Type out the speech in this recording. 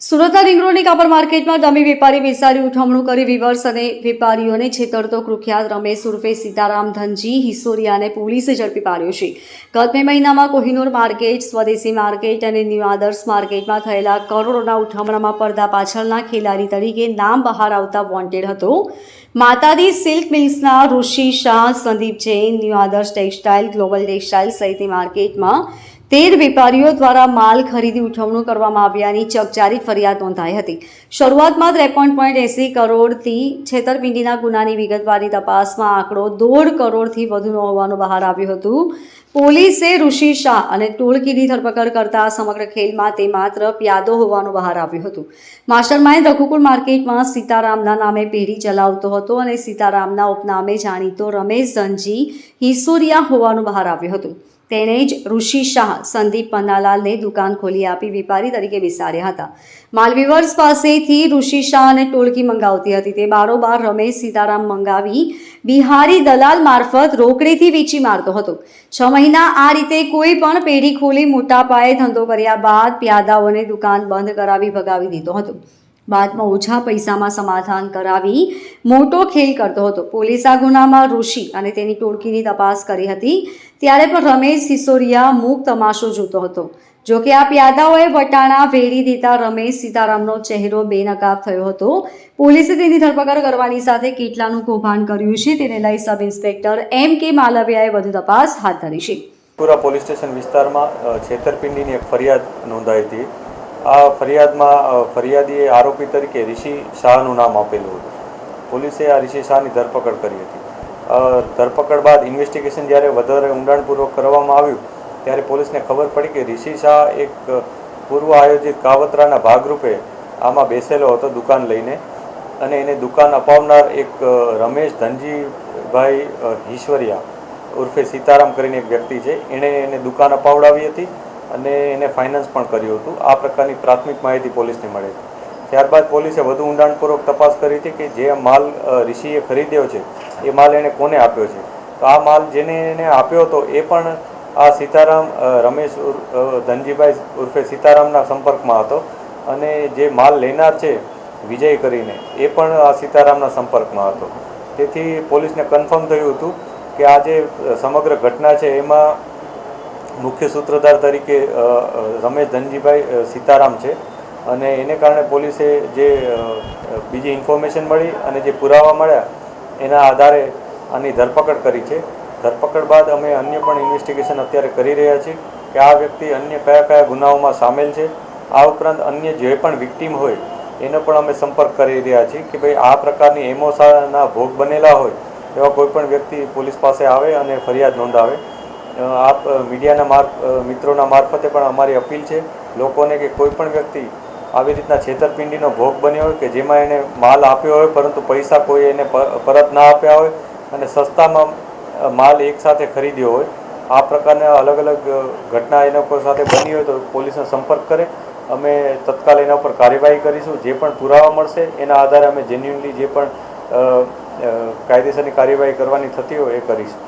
સુરતના રિંગ રોડની કાપડ માર્કેટમાં ડમી વેપારી વેચારી ઉઠમણું કરી વિવર્સ અને વેપારીઓને છેતરતો કુખ્યાત રમેશ ઉર્ફે સીતારામ ધનજી હિસોરિયાને પોલીસે ઝડપી પાડ્યો છે. ગત મે મહિનામાં કોહિનૂર માર્કેટ, સ્વદેશી માર્કેટ અને ન્યૂ આદર્શ માર્કેટમાં થયેલા કરોડોના ઉઠવણામાં પડદા પાછળના ખેલાડી તરીકે નામ બહાર આવતા વોન્ટેડ હતો. માતાદી silk મિલ્સના Rishi Shah, Sandeep Jain, new Adarsh textile, global textile સહિતની માર્કેટમાં તેર વેપારીઓ દ્વારા માલ ખરીદી ઉઠવણું કરવામાં આવ્યાની ચકચારી ફરિયાદ નોંધાઈ હતી. શરૂઆતમાં ત્રેપન પોઈન્ટ એંસી કરોડથી છેતરપિંડીના ગુનાની વિગતવારની તપાસમાં આંકડો દોઢ કરોડથી વધુનો હોવાનું બહાર આવ્યું હતું. પોલીસે ઋષિ શાહ અને ટોળકીની ધરપકડ કરતા સમગ્ર ખેલમાં તે માત્ર પ્યાદો હોવાનું બહાર આવ્યું હતું. માસ્ટર માઇન્ડ રઘુકુળ માર્કેટમાં સીતારામના નામે પેઢી ચલાવતો હતો અને સીતારામના ઉપનામે જાણીતો રમેશ ધનજી હિસોરિયા હોવાનું બહાર આવ્યું હતું. તેણે જ ઋષિ શાહ સંદીપ પન્નાલાલને દુકાન ખોલી આપી, વેપારી તરીકે વિસાર્યા હતા. માલવીવર્સ પાસેથી ઋષિ શાહ અને ટોળકી મંગાવતી હતી. તે બારોબાર રમેશ સીતારામ મંગાવી બિહારી દલાલ મારફત રોકડેથી વેચી મારતો હતો. છ મહિના આ રીતે કોઈ પણ પેઢી ખોલી મોટા પાયે ધંધો કર્યા બાદ પ્યાદાઓને દુકાન બંધ કરાવી ભગાવી દીધો હતો. બાદમાં ઓછા પૈસામાં સમાધાન કરાવી મોટો ખેલ કરતો હતો. પોલીસ આ ગુનામાં ઋષિ અને તેની ટોળકીની તપાસ કરી હતી. ત્યારે પણ રમેશ સિસોરિયા મૂક તમાશો જોતો હતો. જો કે આ પ્યાદાઓએ વટાણા વેરી દેતા રમેશ સીતારામનો ચહેરો બેનકાબ થયો હતો. પોલીસે તેની ધરપકડ કરવાની સાથે કેટલાનું કૌભાંડ કર્યું છે તેને લઈ સબ ઇન્સ્પેક્ટર એમ કે માલવિયાએ વધુ તપાસ હાથ ધરી છે. પોલીસ સ્ટેશન વિસ્તારમાં છેતરપિંડીની એક ફરિયાદ નોંધાઈ હતી. આ ફરિયાદમાં ફરિયાદીએ આરોપી તરીકે રિષિ શાહનું નામ આપેલું હતું. પોલીસે આ રિષિ શાહની ધરપકડ કરી હતી. ધરપકડ બાદ ઇન્વેસ્ટિગેશન જ્યારે વધારે ઊંડાણપૂર્વક કરવામાં આવ્યું, ત્યારે પોલીસને ખબર પડી કે રિષિ શાહ એક પૂર્વ આયોજિત કાવતરાના ભાગરૂપે આમાં બેસેલો હતો દુકાન લઈને અને એને દુકાન અપાવનાર એક રમેશ ધનજીભાઈ ઈશ્વરિયા ઉર્ફે સીતારામ કરીને એક વ્યક્તિ છે. એણે એને દુકાન અપાવડાવી હતી અને એને ફાઇનાન્સ પણ કર્યું હતું. આ પ્રકારની પ્રાથમિક માહિતી પોલીસને મળી. હતી ત્યારબાદ પોલીસે વધુ ઊંડાણપૂર્વક તપાસ કરી હતી કે જે માલ ઋષિએ ખરીદ્યો છે, એ માલ એણે કોને આપ્યો છે? તો આ માલ જેને એને આપ્યો હતો, એ પણ આ સીતારામ રમેશ ધનજીભાઈ ઉર્ફે સીતારામના સંપર્કમાં હતો. અને જે માલ લેનાર છે, વિજય કરીને, એ પણ આ સીતારામના સંપર્કમાં હતો. તેથી પોલીસને કન્ફર્મ થયું હતું કે આ જે સમગ્ર ઘટના છે, એમાં મુખ્ય સૂત્રધાર તરીકે રમેશ ધનજીભાઈ સીતારામ છે. અને એને કારણે પોલીસે જે બીજી ઇન્ફોર્મેશન મળી અને જે પુરાવા મળ્યા, એના આધારે આની ધરપકડ કરી છે. ધરપકડ બાદ અમે અન્ય પણ ઇન્વેસ્ટિગેશન અત્યારે કરી રહ્યા છીએ કે આ વ્યક્તિ અન્ય કયા કયા ગુનાઓમાં સામેલ છે. આ ઉપરાંત અન્ય જે પણ વિક્ટીમ હોય, એનો પણ અમે સંપર્ક કરી રહ્યા છીએ કે ભાઈ આ પ્રકારની એમોસાના ભોગ બનેલા હોય, એવા કોઈ પણ વ્યક્તિ પોલીસ પાસે આવે અને ફરિયાદ નોંધાવે. આપ મીડિયાના માર્ફ મિત્રોના મારફતે પણ અમારી અપીલ છે લોકોને કે કોઈ પણ વ્યક્તિ આવી રીતના છેતરપિંડીનો ભોગ બન્યો હોય કે જેમાં એને માલ આપ્યો હોય, પરંતુ પૈસા કોઈ એને પરત ના આપ્યા હોય અને સસ્તામાં માલ એકસાથે ખરીદ્યો હોય, આ પ્રકારના અલગ અલગ ઘટના એના ઉપર સાથે બની હોય તો પોલીસનો સંપર્ક કરે. અમે તત્કાલ એના ઉપર કાર્યવાહી કરીશું. જે પણ પુરાવા મળશે, એના આધારે અમે જેન્યુનલી જે પણ કાયદેસરની કાર્યવાહી કરવાની થતી હોય એ કરીશું.